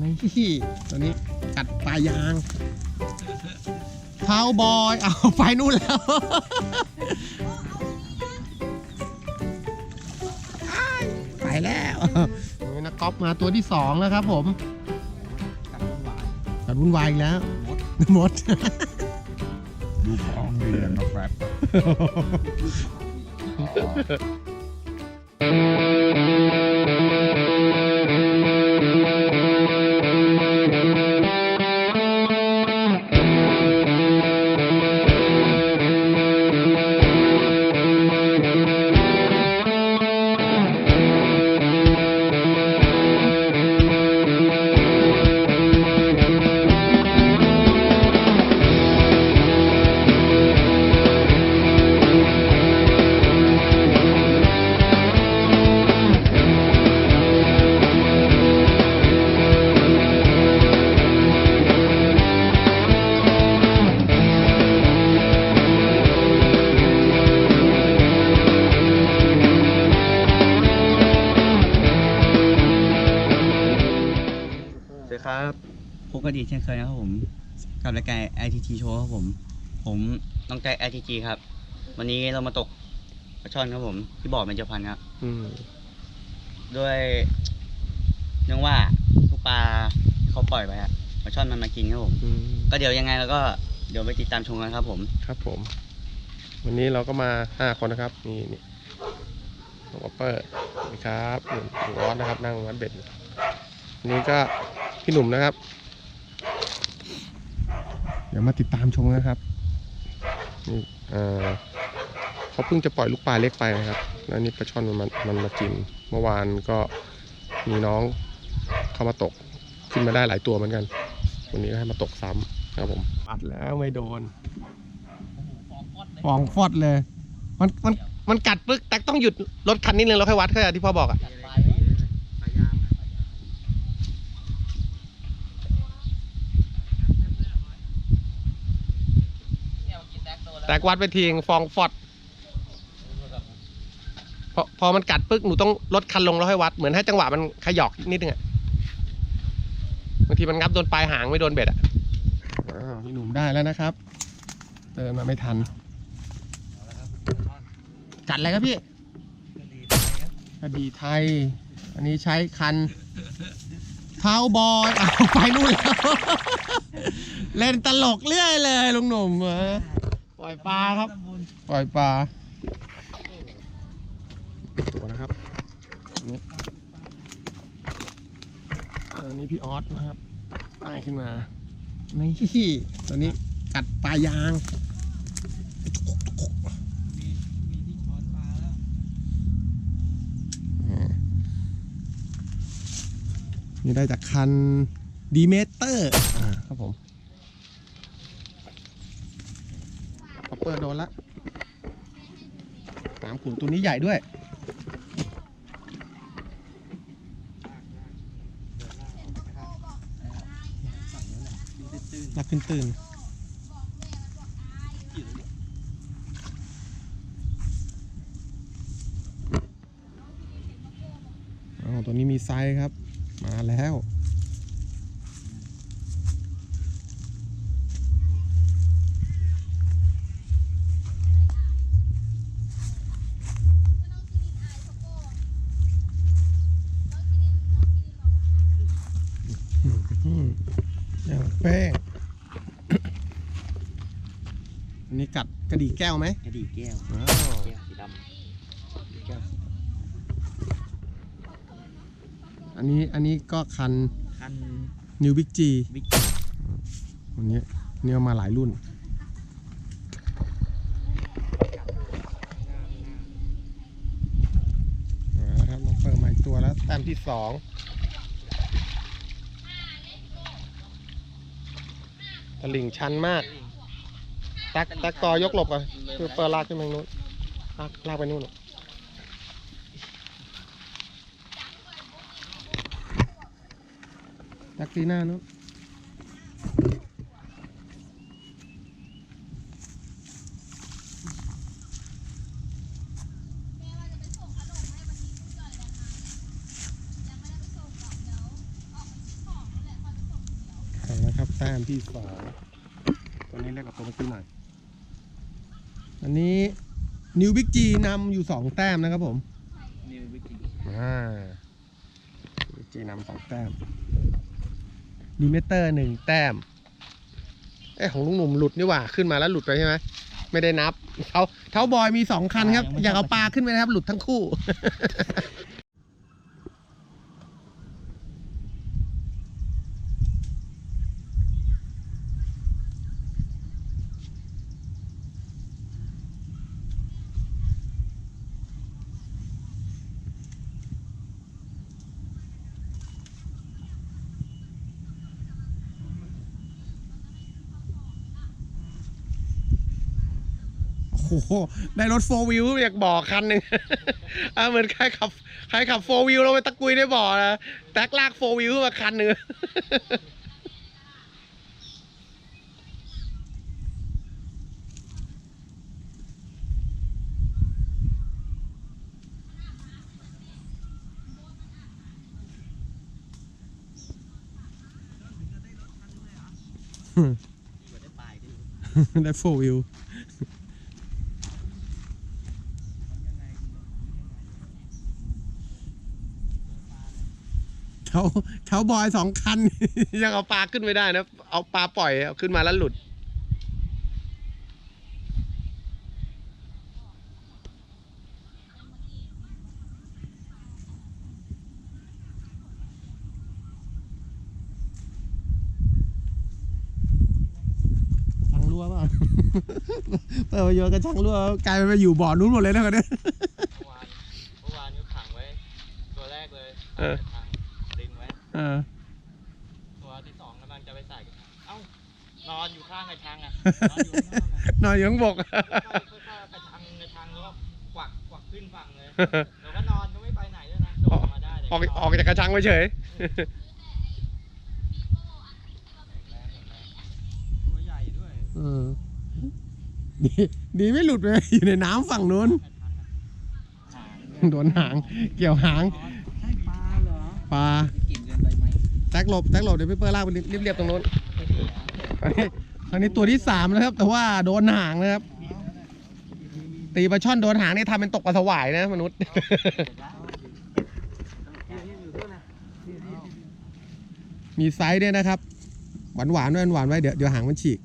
นี่ตัวนี้กัดปลายางเท้าบอย เอาไปนู่นแล้วอ้ายไปแล้วนี่นักกอล์ฟมาตัวที่สองแล้วครับผมกัดวุ่นวายอีกแล้วหมดดูของดีอย่างนกแรด กันอีกเช่นเคยนะครับผม กับรายการ ITT Show ครับผม ผมน้องใจ ITT ครับ วันนี้เรามาตกปลาช่อนครับผมที่บ่อเบญจพรรณครับอืมด้วยเนื่องว่าลูกปลาเขาปล่อยไปอะปลาช่อนมันมากินครับผม อืมก็เดี๋ยวยังไงเราก็เดี๋ยวไปติดตามชมกันครับผม ครับผม วันนี้เราก็มาห้าคนนะครับ นี่นี่น้องออปเปอร์นี่ครับหนุ่มหนุ่มออสนะครับ นั่งวัดเบ็ดอยู่อันนี้ก็พี่หนุ่มนะครับ เดี๋ยวมาติดตามชมนะครับนี่เอ่อเขาเพิ่งจะปล่อยลูกปลาเล็กไปนะครับ แล้วนี่ปลาช่อนมันมันมันมากิน เมื่อวานก็มีน้องเข้ามาตกขึ้นมาได้หลายตัวเหมือนกัน วันนี้ก็ให้มาตกซ้ำครับผมปัดแล้วไม่โดนฟองฟอดเลย มันมันมันกัดปึ๊กแต่ต้องหยุดรถคันนิดนึงแล้วค่อยวัดเข้าใจที่พ่อบอกอะ แต่วัดไปทีงฟองฟอดพอพอมันกัดปึ๊กหนูต้องลดคันลงแล้วค่อยวัด เหมือนให้จังหวะมันขยอกนิดนึงอะบางทีมันงับโดนปลายหางไม่โดนเบ็ดอะพี่หนุ่มได้แล้วนะครับเติมมาไม่ทัน กัดอะไรครับพี่กระดีไทย อันนี้ใช้คันเท้าบอยเอาไปนู่นแล้ว เล่นตลกเรื่อยเลยลุงหนุ่ม ปล่อยปลาครับ ปล่อยปลาตัวนะครับอันนี้อันนี้พี่ออสนะครับได้ขึ้นมา นี่ตัวนี้กัดปลายาง นี่ได้จากคันดีเมเตอร์อ่าครับผมพอ เปิดโดนละน้ำขุนตัวนี้ใหญ่ด้วยรักขึ้นตื่นอ๋อตัวนี้มีไซส์ครับ มาแล้ว อืมอย่างแป้ง อันนี้กัดกระดี แก้วไหมกระดีแก้วว้าวแก้วสีดำแก้วอันนี้อันนี้ก็คันคันนิวบิ๊กจีบิ๊กวันนี้เนี่ยมาหลายรุ่นเอาละครับเราเปิดมาอีกตัวแล้วแต้มที่สองตลิ่งชันมาก ตักตักต่อยกหลบก่อนคือเปิดลากขึ้นไปนู้นลากลากไปนู่นตักตีหน้านู้นนะครับแต้มที่สองตัวนี้เล็กกว่าตัวเมื่อกี้หน่อย นนี้นิวบิ๊กจีนำอยู่สองแต้มนะครับผมนิววิกิอ่าบิ๊กจีนำสองแต้มดีเมเตอร์หนึ่งแต้มเอ้ของลุงหนุ่มหลุดนี่หว่าขึ้นมาแล้วหลุดไปใช่ไหมไม่ได้นับเท้าเท้าบอยมีสองคันครับ อยากเอาปลาขึ้นไปนะครับ หลุดทั้งคู่ หได้รถโฟวิวอยากบ่อคันหนึ่งอ่าเหมือนใครขับใครขับโฟวิวเราไปตะกุยได้บ่อนะแตกลากโฟวิวมาคันหนึ่งได้ปลายดิได้โฟวิว เท้าเท้าบอยสองคัน ยังเอาปลาขึ้นไม่ได้นะ เอาปลาปล่อยเอาขึ้นมาแล้วหลุดชังรั่วเปล่าเปิดมาโยนกันชังรั่วกลายเป็นไปอยู่บ่อนู้นหมดเลยนะคนเนี้ยเมื่อวานเมื่อวานนิ้วขังไว้ ตัวแรกเลยเออทางดึงไว้เออ ตัวที่สองกำลังจะไปใส่กระชังเอ้านอนอยู่ข้างกระชังอะนอนอยู่ข้างนอกอะนอนอยู่ข้างบก ค่อยๆค่อยๆกระชังกระชังแล้วก็กวักกวักขึ้นฝั่งเลยแล้วก็นอนก็ไม่ไปไหนด้วยนะโดดมาได้แต่ออกนนออกจากกระชังไปเฉย ตัวใหญ่ด้วยเออดีดีไม่หลุดไปอยู่ในน้ำฝั่งนู้น กระชังอะหางเนี่ยโดนหาง เกี่ยวหางใช่ปลาเหรอ ปลา กินเกินไปไหม แท็กหลบแท็กหลบเดี๋ยวพี่เปิ้ลลากไปเรียบๆตรงนู้นอันนี้อันนี้ตัวที่สามนะครับ แต่ว่าโดนหางนะครับ ตีปลาช่อนโดนหางนี่ทำเป็นตกปลาสวายนะมนุษย์ มีไซส์ด้วยนะครับ หวานหวานๆด้วยหวานไว้เดี๋ยวเดี๋ยวหางมันฉีก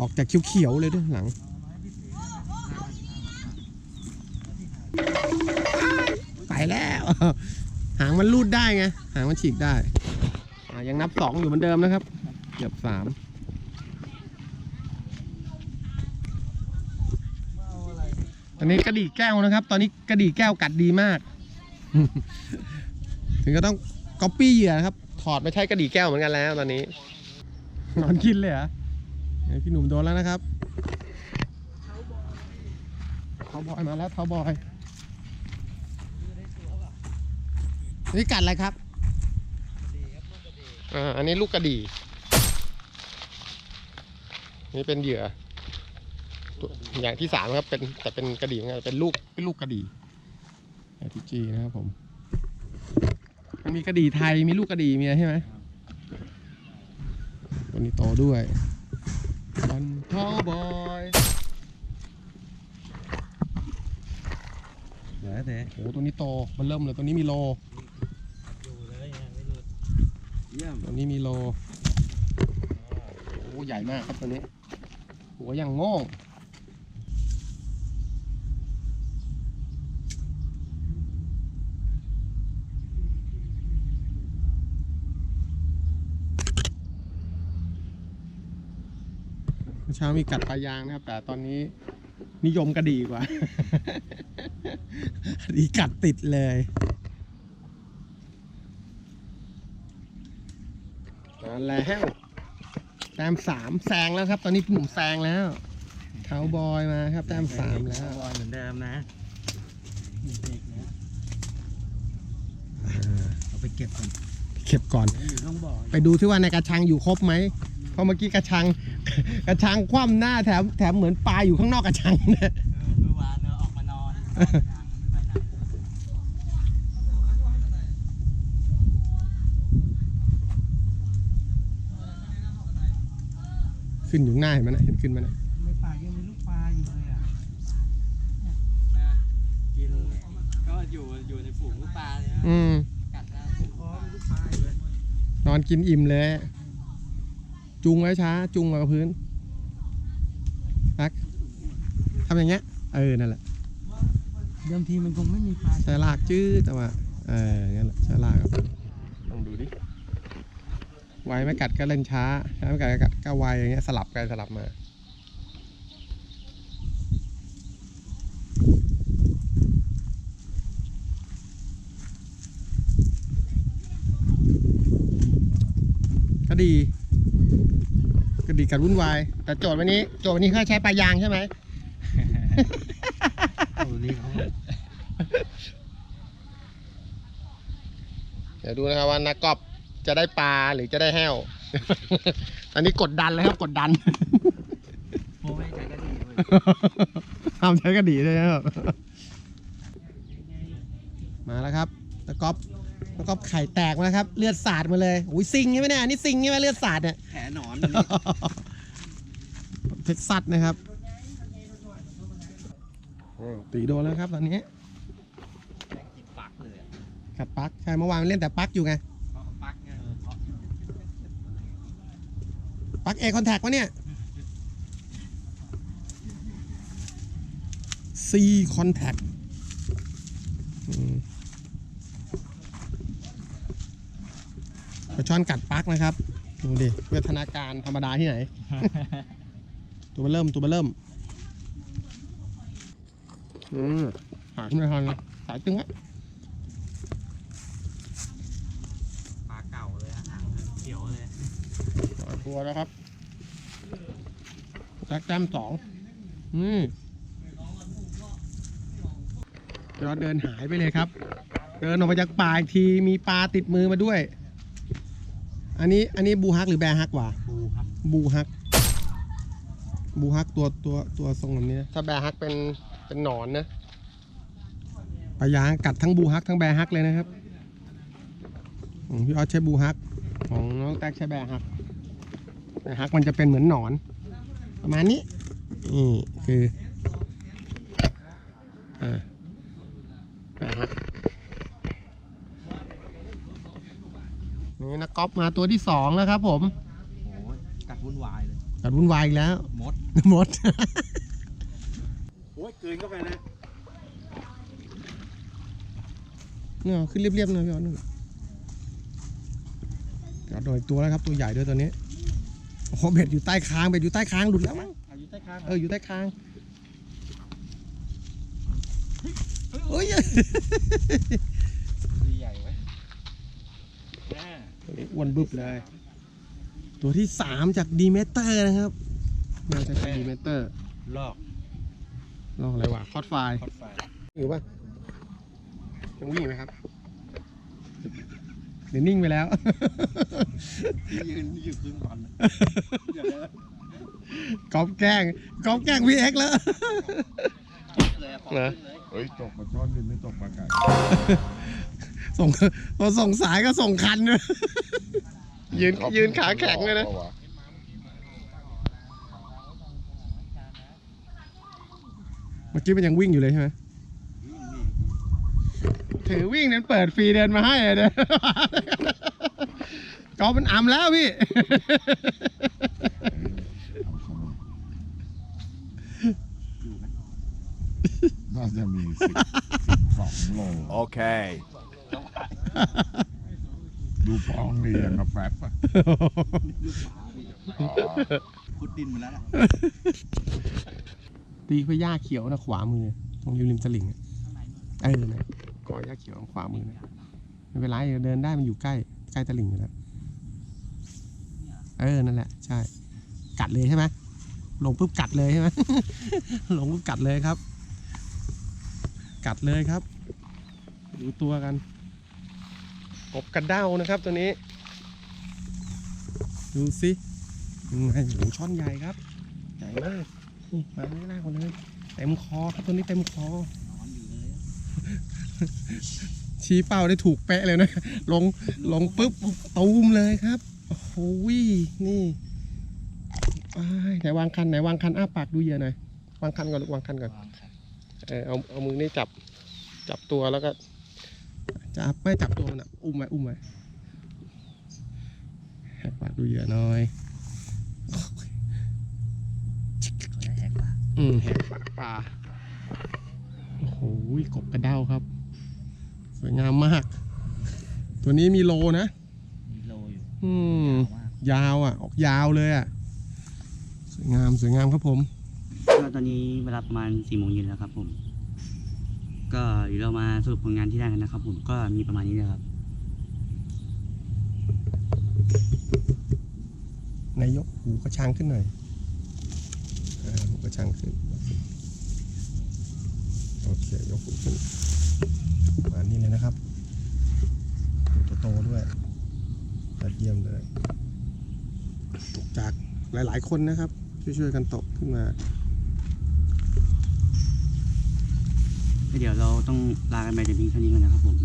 ออกจากเขียวๆเลยด้วยหลังไปแล้ว หางมันรูดได้ไง หางมันฉีกได้อ่ายังนับสองอยู่เหมือนเดิมนะครับเกือบสามอันนี้กระดี่แก้วนะครับ ตอนนี้กระดี่แก้วกัดดีมาก ถึงก็ต้องก๊อปปี้เหยื่อนะครับ ถอดมาใช้กระดี่แก้วเหมือนกันแล้วตอนนี้ นอนกินเลยเหรอเฮ้ยพี่หนุ่มโดนแล้วนะครับเท้าบอยมาแล้วเท้าบอย นี่กัดอะไรครับอ่าอันนี้ลูกกระดี่นี่เป็นเหยื่อตัวอย่างที่สามครับเป็นแต่เป็นกระดี่เหมือนกันเป็นลูกเป็นลูกกระดี่ไอทีจีนะครับผม มันมีกระดี่ไทยมีลูกกระดี่มีอะไรใช่ไหมตัวนี้โตด้วยบันทอบอยเดี๋ยวเดี๋ยวโอ้ตัวนี้โตมันเริ่มเลยตัวนี้มีโล ดูเลยยังไม่หลุด เยี่ยมตัวนี้มีโลโอ้ใหญ่มากครับตัวนี้ หัวอย่างโง่งเมื่อเช้ามีกัดปลายางนะครับ แต่ตอนนี้นิยมกระดีกว่าดีกัดติดเลย มา แล้วแต้มสามแซงแล้วครับ ตอนนี้หนุ่มแซงแล้วเท้าบอยมาครับแต้มสามแล้วบอลเหมือนเดิมนะเด็กนะเอาไปเก็บก่อนเก็บก่อนอยู่ข้างบ่อไปดูที่ว่าในกระชังอยู่ครบไหมเพราะเมื่อกี้กระชัง กระชังคว่ำหน้าแถมแถมเหมือนปลาอยู่ข้างนอกกระชังเนี่ยเมื่อวานเราออกมานอนไม่ไปไหน ขึ้นอยู่ข้างหน้าเห็นไหมนะเห็นขึ้นไหมนะในป่ายังมีลูกปลาอยู่เลยอะนะกินก็อยู่อยู่ในฝูงลูกปลาเลยนะอืมกัดนะคอมีลูกปลาอยู่เลยนอนกินอิ่มเลย จุงไว้ช้า จุงมากับพื้นพักทำอย่างเงี้ยเออนั่นแหละเดิมทีมันคงไม่มีปลาใช้ลากจื้อแต่ว่าเอองั้นแหละใช้ลากครับลองดูดิ ไวไม่กัดก็เล่นช้าช้าไม่กัดก็กัดก็ไวอย่างเงี้ยสลับกันสลับมาก็ดีก็ดีกัดวุ่นวายแต่โจทย์วันนี้ โจทย์วันนี้เขาใช้ปลายางใช่ไหมโอ้ดีเขาเดี๋ยวดูนะครับว่านักกอบ จะได้ปลาหรือจะได้แห้วตอนนี้กดดันเลยครับกดดันโอ้ไม่ใจก็ดีเลยทำใช้กระดีเลยนะครับ มาแล้วครับนักกอบนักกอบไข่แตกมาแล้วครับ เลือดสาดมาเลยอุ้ยซิงใช่ไหมเนี่ยอันนี้ซิงใช่ไหมเลือดสาดเนี่ย แผลหนอนเท็กซัสนะครับตีโดนแล้วครับตอนนี้กินปักเลยอะ กัดปลั๊กใช่เมื่อวานมันเล่นแต่ปลั๊กอยู่ไง เพราะปักไงเออเพราะ ปลั๊กเอคอนแทควะเนี่ย C contact อืมปลาช่อนกัดปลั๊กนะครับ ดูดิเวทนาการธรรมดาที่ไหน ตัวมาเริ่มตัวมาเริ่ม อืมหาขึ้นมาทันเลยสายตึงอะ ปลาเก่าเลยอะหางเขียวเลย สอง ตัวแล้วครับแจ็คแจมสองนี่เราเดินหายไปเลยครับ เดินออกมาจากป่าอีกทีมีปลาติดมือมาด้วย อันนี้อันนี้บูฮักหรือแบร์ฮักวะบูครับบูฮัก บูฮักตัวตัวตัวทรงแบบนี้นะถ้าแบร์ฮักเป็นเป็นหนอนนะปลายางกัดทั้งบูฮักทั้งแบร์ฮักเลยนะครับของพี่ออสใช้บูฮักของน้องแท็กใช้แบร์ฮัก แบร์ฮักมันจะเป็นเหมือนหนอน ประมาณนี้นี่คืออ่าแบร์ฮักนี่นักกอล์ฟมาตัวที่สองแล้วครับ ผมโอ้ยกัดวุ่นวายเลยกัดวุ่นวายอีกแล้วมดหมดโอ้ยกลืนเข้าไปนะเนี่ยขึ้นเรียบๆหนะพี่ออสนู่นกัดโดยตัวแล้วครับตัวใหญ่ด้วยตัวนี้ โอ้โหเบ็ดอยู่ใต้คางเบ็ดอยู่ใต้คางหลุดแล้วมั้งอายุใต้คางเอออยู่ใต้คางเฮ้ยดีใหญ่ไว้แน่ตัวนี้อ้วนบึบเลย ตัวที่สามจากดีเมเตอร์นะครับน่าจะใช่ดีเมเตอร์ลอกลองอะไรวะคอดไฟคอดไฟหรือว่ายังวิ่งไหมครับ เดี๋ยวนิ่งไปแล้ว ยืนอยู่ครึ่งวันอย่าเลยกอฟแกล้งกอฟแกล้งวีเอ็กแล้ว เลยอะเหรอเฮ้ยตกปลาช่อนดิไม่ตกปลาไก่ส่งพอส่งสายก็ส่งคันด้วยยืนยืนขาแข็งเลยนะ เมื่อกี้มันยังวิ่งอยู่เลยใช่ไหม ถือวิ่งนั้นเปิดฟรีเดินมาให้เลยนะกอฟมันอ่ำแล้วพี่น่าจะมีสิบสองโล Okay. ดูฟองดีอย่างกับแฟบอะขุดดินมาแล้วนะตีเพื่อย่าเขียวนะขวามือ ตรงริมริมสลิงอะเออนะ กอย่าเขียวขวามือนะไม่เป็นไรเดินได้มันอยู่ใกล้ ใกล้ตลิ่งอยู่แล้วเออนั่นแหละใช่ กัดเลยใช่ไหมลงปุ๊บกัดเลยใช่ไหมลงปุ๊บกัดเลยครับ กัดเลยครับดูตัวกันกบกระเด้านะครับตัวนี้ ดูสิยังไงโหช่อนใหญ่ครับ ใหญ่มากนี่มาไม่น่ากว่าเลยเต็มคอครับตัวนี้เต็มคอ ชี้เป้าได้ถูกเป๊ะเลยนะ ลงลงปุ๊บตูมเลยครับโอ้โหนี่อ้ายไหนวางคันไหนวางคันอ้าปากดูเหยื่อหน่อยวางคันก่อนลูกวางคันก่อนเออเอาเอามือนี่จับจับตัวแล้วก็จับไม่จับตัวมันอะอุ้มไว้อุ้มไว้แหกปากดูเหยื่อหน่อยเขาได้แหกปากอืมแหกปากปลาโอ้โหกบกระเด้าครับ สวยงามมาก ตัวนี้มีโลนะ มีโลอยู่อืมมากยาวอะ ออกยาวเลยอะ สวยงามสวยงามครับผม ก็ตอนนี้เวลาประมาณสี่โมงเย็นแล้วครับผม ก็เดี๋ยวเรามาสรุปผลงานที่ได้กันนะครับ ผมก็มีประมาณนี้นะครับนายกหูกระชังขึ้นหน่อยอ่าหูกระชังขึ้น โอเค ยกหูขึ้น ประมาณนี้เลยนะครับตัวโตด้วยยอดเยี่ยมเลยตกจากหลาย ๆ คนนะครับ ช่วย ๆ กันตกขึ้นมา เดี๋ยวเราต้องลากันไปแต่เพียงเท่านี้กันนะครับผม